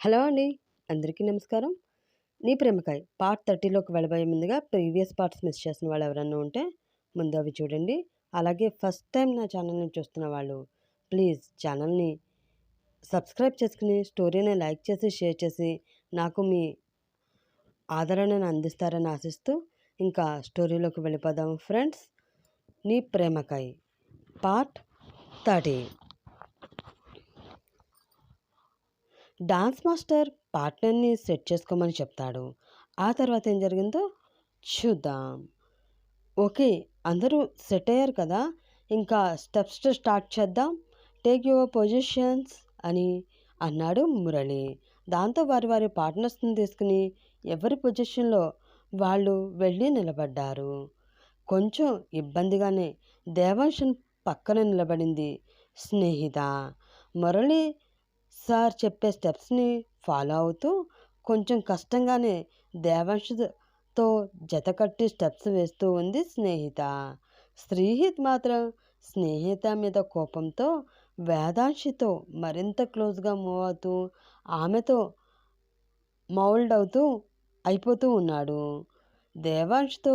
Hello అండి. అందరికీ నమస్కారం. నీ ప్రేమకాయ పార్ట్ థర్టీలోకి వెళ్ళబోయే ముందుగా ప్రీవియస్ పార్ట్స్ మిస్ చేసిన వాళ్ళు ఎవరన్నా ఉంటే ముందు అవి చూడండి. అలాగే ఫస్ట్ టైం నా ఛానల్ని చూస్తున్న వాళ్ళు ప్లీజ్ ఛానల్ని సబ్స్క్రైబ్ చేసుకుని స్టోరీని లైక్ చేసి షేర్ చేసి నాకు మీ ఆదరణను అందిస్తారని ఆశిస్తూ ఇంకా స్టోరీలోకి వెళ్ళిపోదాం ఫ్రెండ్స్. నీ ప్రేమకాయ్ పార్ట్ థర్టీ. డాన్స్ మాస్టర్ పార్ట్నర్ని సెట్ చేసుకోమని చెప్తాడు. ఆ తర్వాత ఏం జరిగిందో చూద్దాం. ఓకే అందరూ సెట్ అయ్యారు కదా ఇంకా స్టెప్స్ స్టార్ట్ చేద్దాం. టేక్ యువర్ పొజిషన్స్ అని అన్నాడు మురళి. దాంతో వారి వారి పార్ట్నర్స్ని తీసుకుని ఎవరి పొజిషన్లో వాళ్ళు వెళ్ళి నిలబడ్డారు. కొంచెం ఇబ్బందిగానే దేవాంశన్ పక్కన నిలబడింది స్నేహిత. మురళి సార్ చెప్పే స్టెప్స్ని ఫాలో అవుతూ కొంచెం కష్టంగానే దేవాంశతో జతకట్టి స్టెప్స్ వేస్తూ ఉంది స్నేహిత. శ్రీహిత్ మాత్రం స్నేహిత మీద కోపంతో వేదాంశితో మరింత క్లోజ్గా మూవ్ అవుతూ ఆమెతో మౌల్డ్ అవుతూ అయిపోతూ ఉన్నాడు. దేవాంష్తో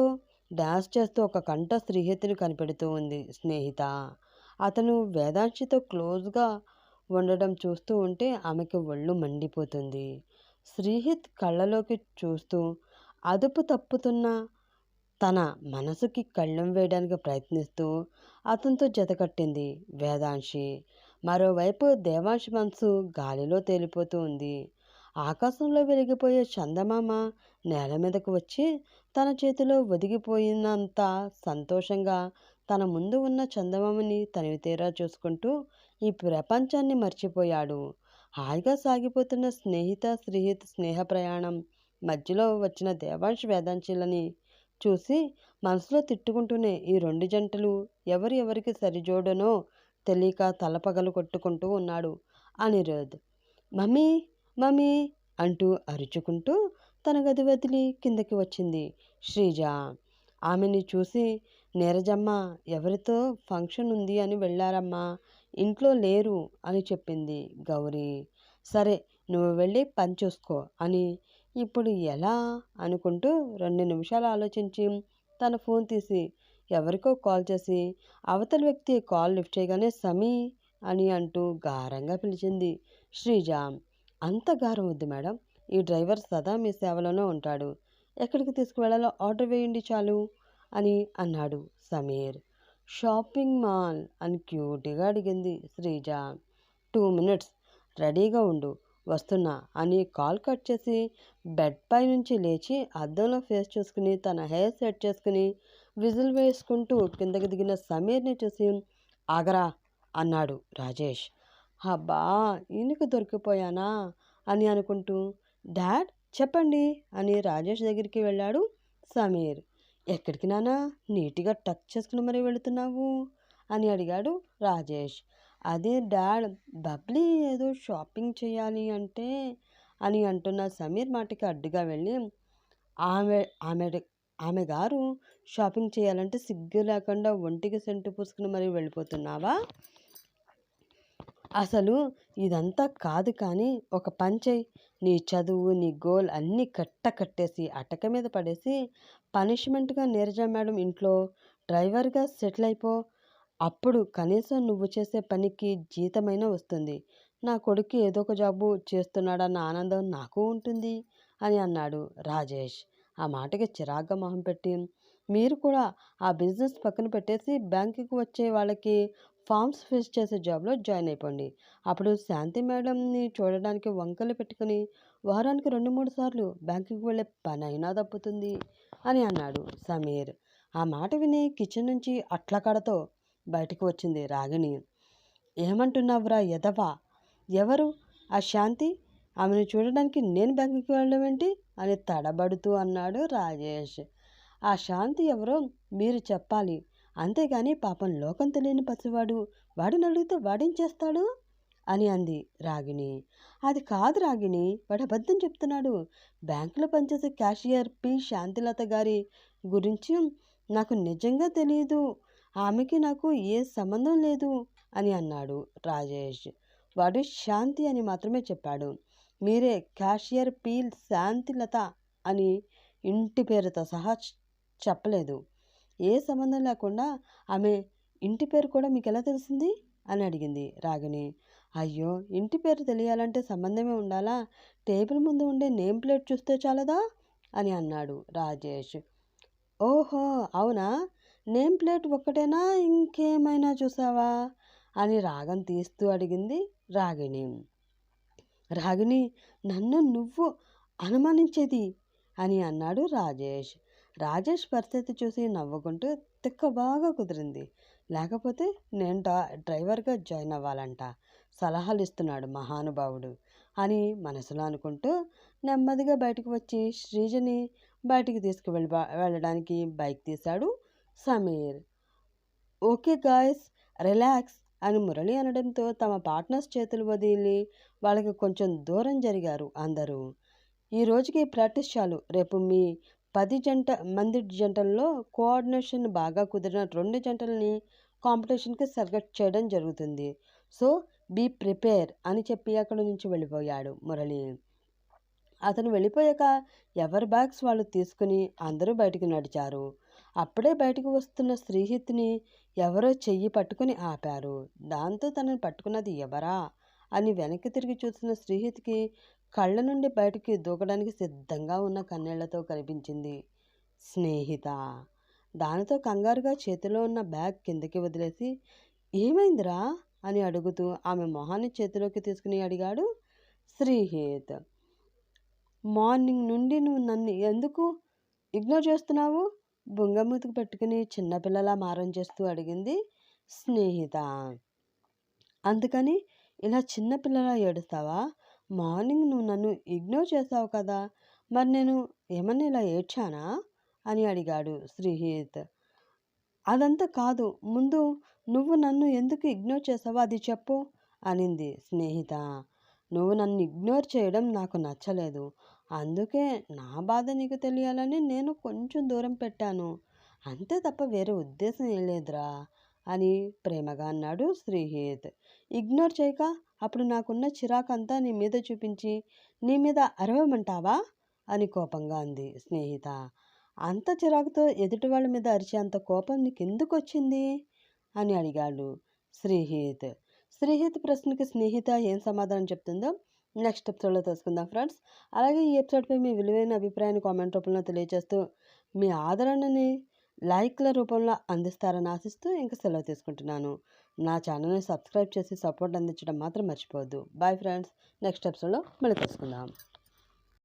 డ్యాన్స్ చేస్తూ ఒక కంట శ్రీహితుని కనిపెడుతూ ఉంది స్నేహిత. అతను వేదాంశితో క్లోజ్గా ఉండడం చూస్తూ ఉంటే ఆమెకి ఒళ్ళు మండిపోతుంది. శ్రీహిత్ కళ్ళలోకి చూస్తూ అదుపు తప్పుతున్న? తన మనసుకి కళ్ళం వేయడానికి ప్రయత్నిస్తూ అతనితో జతకట్టింది వేదాంశి. మరోవైపు దేవాంశి మనసు గాలిలో తేలిపోతూ ఉంది. ఆకాశంలో వెలిగిపోయే చందమామ నేల మీదకు వచ్చి తన చేతిలో ఒదిగిపోయినంత సంతోషంగా తన ముందు ఉన్న చందమామని తనవి తీరా చూసుకుంటూ ఈ ప్రపంచాన్ని మర్చిపోయాడు. హాయిగా సాగిపోతున్న స్నేహిత శ్రీహిత స్నేహ ప్రయాణం. మధ్యలో వచ్చిన దేవాంశ్ వేదాంశీలని చూసి మనసులో తిట్టుకుంటూనే ఈ రెండు జంటలు ఎవరు ఎవరికి సరిజోడనో తెలియక తలపగలు కొట్టుకుంటూ ఉన్నాడు అనిరుద్. మమ్మీ మమ్మీ అంటూ అరుచుకుంటూ తన గది వదిలి కిందకి వచ్చింది శ్రీజ. ఆమెని చూసి నీరజమ్మ ఎవరితో ఫంక్షన్ ఉంది అని వెళ్ళారమ్మా ఇంట్లో లేరు అని చెప్పింది గౌరీ. సరే నువ్వు వెళ్ళి పని చూసుకో అని. ఇప్పుడు ఎలా? అనుకుంటూ రెండు నిమిషాలు ఆలోచించి తన ఫోన్ తీసి ఎవరికో కాల్ చేసి అవతల వ్యక్తి కాల్ లిఫ్ట్ చేయగానే సమీ అని అంటూ గారంగా పిలిచింది శ్రీజ. అంత గారం వద్దు మేడం ఈ డ్రైవర్ సదా మీ సేవలోనే ఉంటాడు. ఎక్కడికి తీసుకువెళ్ళాలో ఆర్డర్ వేయండి చాలు అని అన్నాడు సమీర్. షాపింగ్ మాల్ అని క్యూట్గా అడిగింది శ్రీజ. టూ మినిట్స్ రెడీగా ఉండు. వస్తున్నా అని కాల్ కట్ చేసి బెడ్ పై నుంచి లేచి అద్దంలో ఫేస్ చూసుకుని తన హెయిర్ సెట్ చేసుకుని విజిల్ వేసుకుంటూ కిందకి దిగిన సమీర్ని చూసి ఆగరా అన్నాడు రాజేష్. అబ్బా ఈయనకు దొరికిపోయానా అని అనుకుంటూ డాడ్ చెప్పండి అని రాజేష్ దగ్గరికి వెళ్ళాడు సమీర్. ఎక్కడికి నానా నీట్గా టచ్ చేసుకుని మరీ వెళుతున్నావు? అని అడిగాడు రాజేష్. అదే డాడ్ బబ్లీ ఏదో షాపింగ్ చేయాలి అంటే అని అంటున్న సమీర్ మాటకి అడ్డుగా వెళ్ళి ఆమె ఆమె ఆమె గారు షాపింగ్ చేయాలంటే సిగ్గు లేకుండా ఒంటికి సెంటు పూసుకుని మరీ వెళ్ళిపోతున్నావా? అసలు ఇదంతా కాదు కానీ ఒక పంచై నీ చదువు నీ గోల్ అన్నీ కట్ట కట్టేసి అటక మీద పడేసి పనిష్మెంట్గా నీరజ మేడం ఇంట్లో డ్రైవర్గా సెటిల్ అయిపో అప్పుడు కనీసం నువ్వు చేసే పనికి జీతమైనా వస్తుంది. నా కొడుకు ఏదో ఒక జాబు చేస్తున్నాడన్న ఆనందం నాకు ఉంటుంది అని అన్నాడు రాజేష్. ఆ మాటకి చిరాగ్గా మొహం పెట్టి మీరు కూడా ఆ బిజినెస్ పక్కన పెట్టేసి బ్యాంకుకి వచ్చే వాళ్ళకి ఫామ్స్ ఫిల్ చేసే జాబ్లో జాయిన్ అయిపోండి. అప్పుడు శాంతి మేడంని చూడడానికి వంకలు పెట్టుకుని వారానికి రెండు మూడు సార్లు బ్యాంకుకి వెళ్ళే పని అయినా తప్పుతుంది అని అన్నాడు సమీర్. ఆ మాట విని కిచెన్ నుంచి అట్లకడతో బయటకు వచ్చింది రాగిణి. ఏమంటున్నావురా ఎదవా ఎవరు? ఆ శాంతి? ఆమెను చూడడానికి నేను బ్యాంకుకి వెళ్ళడం ఏంటి? అని తడబడుతూ అన్నాడు రాజేష్. ఆ శాంతి ఎవరో మీరు చెప్పాలి. అంతేగాని పాపం లోకం తెలియని పసివాడు. వాడిని అడిగితే వాడేం చేస్తాడు? అని అంది రాగిణి. అది కాదు రాగిణి వాడు అబద్ధం చెప్తున్నాడు. బ్యాంకులో పనిచేసే క్యాషియర్ పి. శాంతిలత గారి గురించి నాకు నిజంగా తెలియదు ఆమెకి నాకు ఏ సంబంధం లేదు అని అన్నాడు రాజేష్. వాడు శాంతి అని మాత్రమే చెప్పాడు. మీరే క్యాషియర్ పీల్ శాంతిలత అని ఇంటి పేరుతో సహా చెప్పలేదు. ఏ సంబంధం లేకుండా ఆమె ఇంటి పేరు కూడా మీకు ఎలా తెలిసింది? అని అడిగింది రాగిణి. అయ్యో! ఇంటి పేరు తెలియాలంటే సంబంధమే ఉండాలా? టేబుల్ ముందు ఉండే నేమ్ ప్లేట్ చూస్తే చాలదా? అని అన్నాడు రాజేష్. ఓహో! అవునా? నేమ్ ప్లేట్ ఒక్కటేనా? ఇంకేమైనా చూసావా? అని రాగం తీస్తూ అడిగింది రాగిణి. రాగిణి నన్ను నువ్వు అనుమానించేది? అని అన్నాడు రాజేష్. రాజేష్ పరిస్థితి చూసి నవ్వుకుంటూ తిక్క బాగా కుదిరింది. లేకపోతే నేను డ్రైవర్గా జాయిన్ అవ్వాలంట. సలహాలు ఇస్తున్నాడు మహానుభావుడు అని మనసులో అనుకుంటూ నెమ్మదిగా బయటకు వచ్చి శ్రీజని బయటికి తీసుకువెళ్ళ వెళ్ళడానికి బైక్ తీశాడు సమీర్. ఓకే గాయస్ రిలాక్స్ అని మురళి అనడంతో తమ పార్ట్నర్స్ చేతులు వదిలి వాళ్ళకి కొంచెం దూరం జరిగారు అందరూ. ఈ రోజుకి ప్రాక్టీస్ చాలు. రేపు మీ పది జంట మంది జంటల్లో కోఆర్డినేషన్ బాగా కుదిరిన రెండు జంటల్ని కాంపిటీషన్కి సెలెక్ట్ చేయడం జరుగుతుంది. సో బీ ప్రిపేర్ అని చెప్పి అక్కడి నుంచి వెళ్ళిపోయాడు మురళి. అతను వెళ్ళిపోయాక ఎవరి బ్యాగ్స్ వాళ్ళు తీసుకుని అందరూ బయటికి నడిచారు. అప్పుడే బయటకు వస్తున్న శ్రీహిత్ని ఎవరో చెయ్యి పట్టుకుని ఆపారు. దాంతో తనని పట్టుకున్నది ఎవరా అని వెనక్కి తిరిగి చూసిన శ్రీహిత్కి కళ్ళ నుండి బయటికి దూకడానికి సిద్ధంగా ఉన్న కన్నీళ్ళతో కనిపించింది స్నేహిత. దానితో కంగారుగా చేతిలో ఉన్న బ్యాగ్ కిందకి వదిలేసి ఏమైందిరా? అని అడుగుతూ ఆమె మొహాన్ని చేతిలోకి తీసుకుని అడిగాడు. శ్రీహేత్ మార్నింగ్ నుండి నువ్వు నన్ను ఎందుకు ఇగ్నోర్ చేస్తున్నావు? బుంగమూతికి పెట్టుకుని చిన్నపిల్లలా మారం చేస్తూ అడిగింది స్నేహిత. అందుకని ఇలా చిన్నపిల్లలా ఏడుస్తావా? మార్నింగ్ నువ్వు నన్ను ఇగ్నోర్ చేసావు కదా మరి నేను ఏమన్నా ఇలా ఏడ్చానా? అని అడిగాడు శ్రీహిత్. అదంతా కాదు ముందు నువ్వు నన్ను ఎందుకు ఇగ్నోర్ చేసావో అది చెప్పు అనింది స్నేహిత. నువ్వు నన్ను ఇగ్నోర్ చేయడం నాకు నచ్చలేదు. అందుకే నా బాధ నీకు తెలియాలని నేను కొంచెం దూరం పెట్టాను. అంతే తప్ప వేరే ఉద్దేశం ఏం లేదురా అని ప్రేమగా అన్నాడు శ్రీహిత్. ఇగ్నోర్ చేయక అప్పుడు నాకున్న చిరాకంతా నీ మీద చూపించి నీ మీద అరవమంటావా? అని కోపంగా అంది స్నేహిత. అంత చిరాకుతో ఎదుటి వాళ్ళ మీద అరిచే అంత కోపం నీకెందుకు వచ్చింది? అని అడిగాడు శ్రీహిత్ శ్రీహిత్ ప్రశ్నకి స్నేహిత ఏం సమాధానం చెప్తుందో నెక్స్ట్ ఎపిసోడ్లో తెలుసుకుందాం ఫ్రెండ్స్. అలాగే ఈ ఎపిసోడ్పై మీ విలువైన అభిప్రాయాన్ని కామెంట్ రూపంలో తెలియజేస్తూ మీ ఆదరణని లైక్ల రూపంలో అందిస్తారని ఆశిస్తూ ఇంకా సెలవు తీసుకుంటున్నాను. నా ఛానల్ని సబ్స్క్రైబ్ చేసి సపోర్ట్ అందించడం మాత్రం మర్చిపోవద్దు. Bye friends. నెక్స్ట్ ఎపిసోడ్లో మళ్ళీ తెలుసుకుందాం.